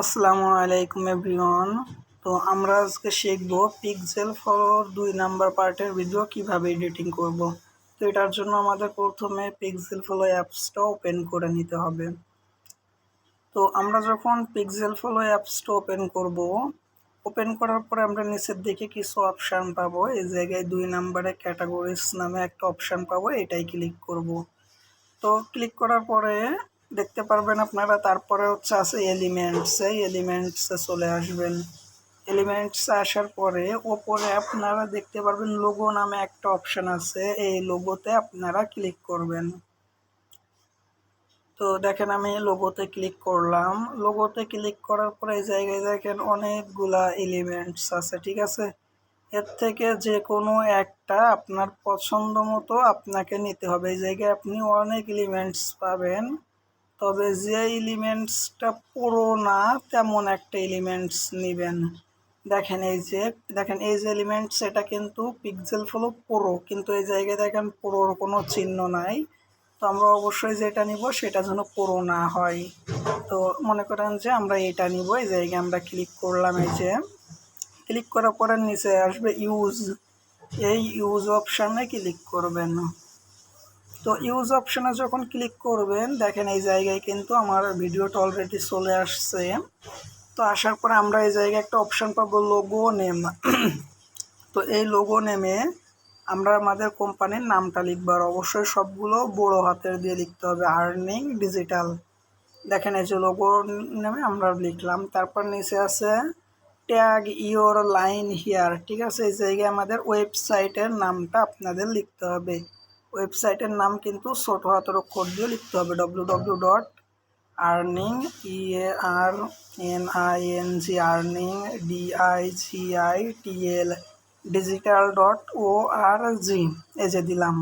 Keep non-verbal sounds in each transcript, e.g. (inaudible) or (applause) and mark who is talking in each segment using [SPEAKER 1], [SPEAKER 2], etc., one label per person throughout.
[SPEAKER 1] আসসালামু আলাইকুম, এভরিওয়ান। তো আমরা আজকে শিখব পিক্সেল ফলোর দুই নাম্বার পার্টের ভিডিও কীভাবে এডিটিং করব। তো এটার জন্য আমাদের প্রথমে পিক্সেল ফলো অ্যাপসটা ওপেন করে নিতে হবে। তো আমরা যখন পিক্সেল ফলো অ্যাপসটা ওপেন করব ওপেন করার পরে আমরা নিচের দিকে কিছু অপশান পাবো। এই জায়গায় দুই নাম্বারে ক্যাটাগরিজ নামে একটা অপশান পাবো, এটাই ক্লিক করব। তো ক্লিক করার পরে দেখতে পারবেন আপনারা, তারপরে হচ্ছে আছে এলিমেন্টসে এলিমেন্টসে চলে আসবেন। এলিমেন্টসে আসার পরে ওপরে আপনারা দেখতে পারবেন লোগো নামে একটা অপশান আছে, এই লোগোতে আপনারা ক্লিক করবেন। তো দেখেন আমি লোগোতে ক্লিক করলাম। লোগোতে ক্লিক করার পরে এই জায়গায় দেখেন অনেকগুলা এলিমেন্টস আছে, ঠিক আছে? এর থেকে যে কোনো একটা আপনার পছন্দ মতো আপনাকে নিতে হবে। এই জায়গায় আপনি অনেক এলিমেন্টস পাবেন। তবে যে এলিমেন্টসটা পুরো না, তেমন একটা এলিমেন্টস নেবেন। দেখেন এই যে, দেখেন এই যে এলিমেন্টস, এটা কিন্তু পিক্সেল ফলো পুরো কিন্তু এই জায়গায় দেখেন পুরোর কোনো চিহ্ন নাই। তো আমরা অবশ্যই যেটা নিব সেটা যেন পুরো না হয়। তো মনে করেন যে আমরা এটা নিব, এই জায়গায় আমরা ক্লিক করলাম এই যে। ক্লিক করার পরে নিচে আসবে ইউজ এই ইউজ অপশানে ক্লিক করবেন। তো ইউজ অপশানে যখন ক্লিক করবেন, দেখেন এই জায়গায় কিন্তু আমার ভিডিওটা অলরেডি চলে আসছে। তো আসার পরে আমরা এই জায়গায় একটা অপশান পাবো লোগো নেম (clears throat) তো এই লোগো নেমে আমরা আমাদের কোম্পানির নামটা লিখব আর অবশ্যই সবগুলো বড় হাতের দিয়ে লিখতে হবে আর্নিং ডিজিটাল দেখেন এই যে লোগো নেমে আমরা লিখলাম, তারপর নিচে আছে ট্যাগ ইওর লাইন হিয়ার ঠিক আছে, এই জায়গায় আমাদের ওয়েবসাইটের নামটা আপনাদের লিখতে হবে। ওয়েবসাইটের নাম কিন্তু ছোট হাতের অক্ষর দিয়ে লিখতে হবে W W dot earning E A R N I N G earning D I G I T L digital dot O R G এই যে দিলাম।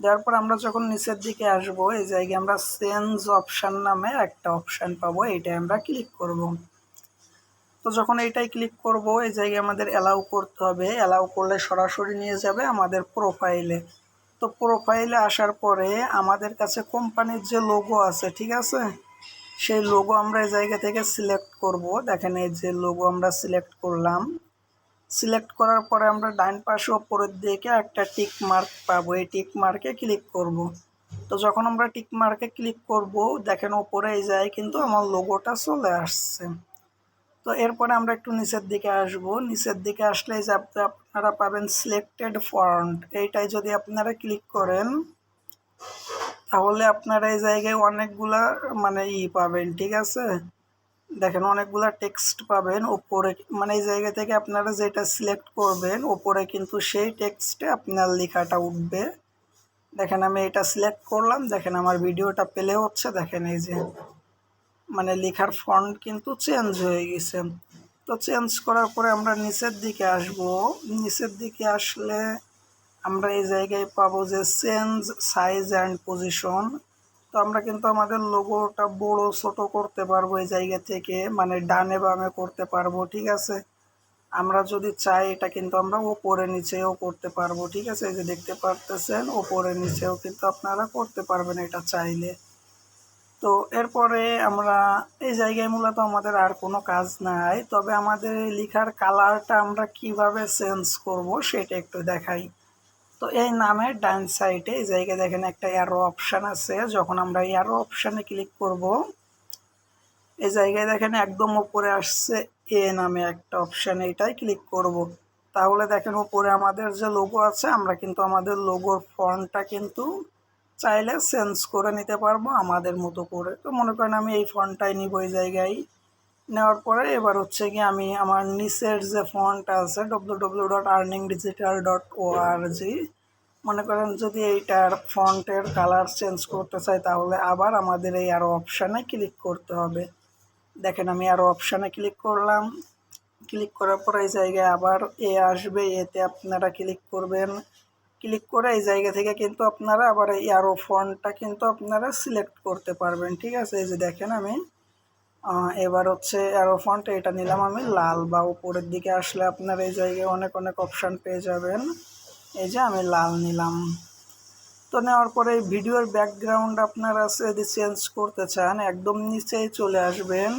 [SPEAKER 1] দেওয়ার পর আমরা যখন নিচের দিকে আসব, এই জায়গায় আমরা চেঞ্জ অপশান নামে একটা অপশান পাবো এইটাই আমরা ক্লিক করব। তো যখন এইটাই ক্লিক করব, এই জায়গায় আমাদের অ্যালাউ করতে হবে। অ্যালাউ করলে সরাসরি নিয়ে যাবে আমাদের প্রোফাইলে তো প্রোফাইলে আসার পরে আমাদের কাছে কোম্পানির যে লোগো আছে, ঠিক আছে? সেই লোগো আমরা এই জায়গা থেকে সিলেক্ট করব। দেখেন এই যে লোগো আমরা সিলেক্ট করলাম। সিলেক্ট করার পরে আমরা ডাইন পাশে ওপরের দিকে একটা টিক মার্ক পাবো। এই টিক মার্কে ক্লিক করব। তো যখন আমরা টিক মার্কে ক্লিক করব, দেখেন ওপরে এই যায় কিন্তু আমার লোগোটা চলে আসছে। তো এরপরে আমরা একটু নিচের দিকে আসব। নিচের দিকে আসলে যে আপনারা পাবেন সিলেক্টেড ফন্ট এইটাই যদি আপনারা ক্লিক করেন, তাহলে আপনারা এই জায়গায় অনেকগুলা মানে ই পাবেন, ঠিক আছে? দেখেন অনেকগুলা টেক্সট পাবেন। ওপরে মানে এই জায়গা থেকে আপনারা যেটা সিলেক্ট করবেন, ওপরে কিন্তু সেই টেক্সটে আপনার লেখাটা উঠবে। দেখেন আমি এটা সিলেক্ট করলাম। দেখেন আমার ভিডিওটা পেলে হচ্ছে। দেখেন এই যে মানে লেখার ফন্ট কিন্তু চেঞ্জ হয়ে গেছে। তো চেঞ্জ করার পরে আমরা নিচের দিকে আসব। নিচের দিকে আসলে আমরা এই জায়গায় পাবো যে চেঞ্জ সাইজ অ্যান্ড পজিশন তো আমরা কিন্তু আমাদের লোগোটা বড়, ছোট করতে পারব এই জায়গা থেকে মানে ডানে বামে করতে পারব, ঠিক আছে? আমরা যদি চাই এটা কিন্তু আমরা ওপরে নিচেও করতে পারব, ঠিক আছে? এই যে দেখতে পারতেছেন, ওপরে নিচেও কিন্তু আপনারা করতে পারবেন এটা চাইলে। তো এরপরে আমরা এই জায়গায় মূলত আমাদের আর কোনো কাজ নাই। তবে আমাদের এই লেখার কালারটা আমরা কীভাবে চেঞ্জ করব সেটা একটু দেখাই। তো এই নামের ডান সাইডে এই জায়গায় দেখেন একটা অ্যারো অপশান আছে। যখন আমরা অ্যারো অপশানে ক্লিক করব, এই জায়গায় দেখেন একদম উপরে আসছে এ নামে একটা অপশান এটাই ক্লিক করব। তাহলে দেখেন উপরে আমাদের যে লোগো আছে, আমরা কিন্তু আমাদের লোগোর ফন্টটা কিন্তু চাইলে চেঞ্জ করে নিতে পারব, আমাদের মতো করে। তো মনে করেন আমি এই ফন্টটাই নিব এই জায়গায়। নেওয়ার পরে এবার হচ্ছে কি আমি আমার নিচের যে ফন্ট আছে W W dot earning digital dot O R G মনে করেন যদি এইটার ফন্টের কালার চেঞ্জ করতে চাই, তাহলে আবার আমাদের এই আরও অপশানে ক্লিক করতে হবে। দেখেন আমি আরও অপশানে ক্লিক করলাম। ক্লিক করার পর এই জায়গায় আবার এ আসবে, এতে আপনারা ক্লিক করবেন। ক্লিক করে এই জায়গা থেকে কিন্তু আপনারা আবার এই আরও ফন্টটা কিন্তু আপনারা সিলেক্ট করতে পারবেন, ঠিক আছে? এই যে দেখেন আমি এবার হচ্ছে অ্যারো ফন্ট এটা নিলাম আমি লাল বা উপরের দিকে আসলে আপনার এই জায়গায় অনেক অনেক অপশান পেয়ে যাবেন। এই যে আমি লাল নিলাম। তো নেওয়ার পরে ভিডিওর ব্যাকগ্রাউন্ড আপনারা যদি চেঞ্জ করতে চান, একদম নিচেই চলে আসবেন।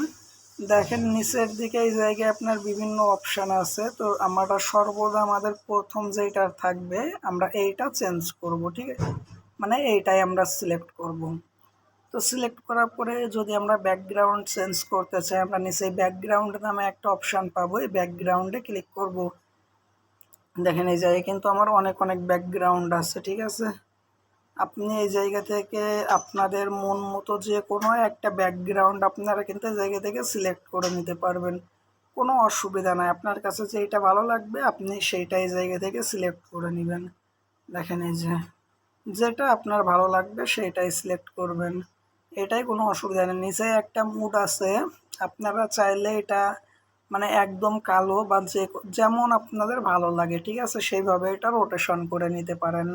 [SPEAKER 1] দেখেন, নিচের দিকে এই জায়গায় আপনার বিভিন্ন অপশান আছে। তো আমরা সর্বদা আমাদের প্রথম যেটা থাকবে, আমরা এইটা চেঞ্জ করব, ঠিক আছে? মানে এইটাই আমরা সিলেক্ট করব। তো সিলেক্ট করার পরে যদি আমরা ব্যাকগ্রাউন্ড চেঞ্জ করতে চাই, আমরা নিচে ব্যাকগ্রাউন্ড নামে একটা অপশান পাবো। এই ব্যাকগ্রাউন্ডে ক্লিক করব। দেখেন, এই জায়গায় কিন্তু আমার অনেক অনেক ব্যাকগ্রাউন্ড আছে, ঠিক আছে? আপনি এই জায়গা থেকে আপনাদের মন মতো যে কোনো একটা ব্যাকগ্রাউন্ড আপনারা কিন্তু জায়গা থেকে সিলেক্ট করে নিতে পারবেন। কোনো অসুবিধা নাই। আপনার কাছে যেইটা ভালো লাগবে, আপনি সেইটাই জায়গা থেকে সিলেক্ট করে নেবেন। দেখেন এই যে, যেটা আপনার ভালো লাগবে সেইটাই সিলেক্ট করবেন। এটাই কোনো অসুবিধা নেই। নিচে একটা মুড আছে। আপনারা চাইলে এটা মানে একদম কালো বা যে যেমন আপনাদের ভালো লাগে, ঠিক আছে? সেইভাবে এটা রোটেশন করে নিতে পারেন।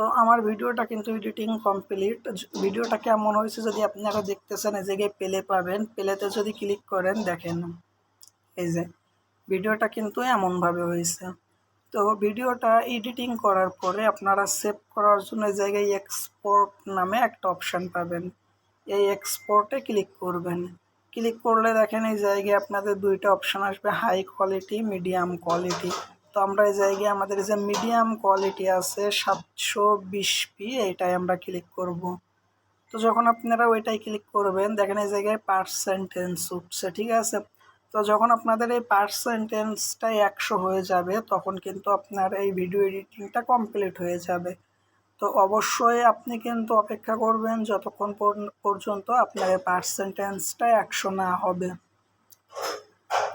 [SPEAKER 1] তো আমার ভিডিওটা কিন্তু এডিটিং কমপ্লিট। ভিডিওটা কেমন হয়েছে যদি আপনারা দেখতেছেন, এই জায়গায় পেলে পাবেন। পেলেতে যদি ক্লিক করেন, দেখেন এই যে ভিডিওটা কিন্তু এমনভাবে হয়েছে। তো ভিডিওটা এডিটিং করার পরে আপনারা সেভ করার জন্য এই জায়গায় এক্সপোর্ট নামে একটা অপশান পাবেন। এই এক্সপোর্টে ক্লিক করবেন। ক্লিক করলে দেখেন এই জায়গায় আপনাদের দুইটা অপশান আসবে হাই কোয়ালিটি মিডিয়াম কোয়ালিটি তো আমরা এই জায়গায় আমাদের যে মিডিয়াম কোয়ালিটি আছে সাতশো বিশ পি এটাই আমরা ক্লিক করব। তো যখন আপনারা ওইটাই ক্লিক করবেন, দেখেন এই জায়গায় পার্সেন্টেন্স উঠছে, ঠিক আছে? তো যখন আপনাদের এই পার্সেন্টেন্সটাই একশো হয়ে যাবে, তখন কিন্তু আপনার এই ভিডিও এডিটিংটা কমপ্লিট হয়ে যাবে। তো অবশ্যই আপনি কিন্তু অপেক্ষা করবেন যতক্ষণ পর্যন্ত আপনার এই পার্সেন্টেন্সটা একশো না হবে।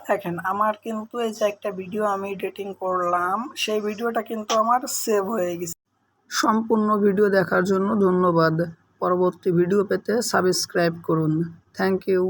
[SPEAKER 1] দেখেন, আমার কিন্তু এই যে একটা ভিডিও আমি এডিটিং করলাম, সেই ভিডিওটা কিন্তু আমার সেভ হয়ে গেছে। সম্পূর্ণ ভিডিও দেখার জন্য ধন্যবাদ। পরবর্তী ভিডিও পেতে সাবস্ক্রাইব করুন। Thank you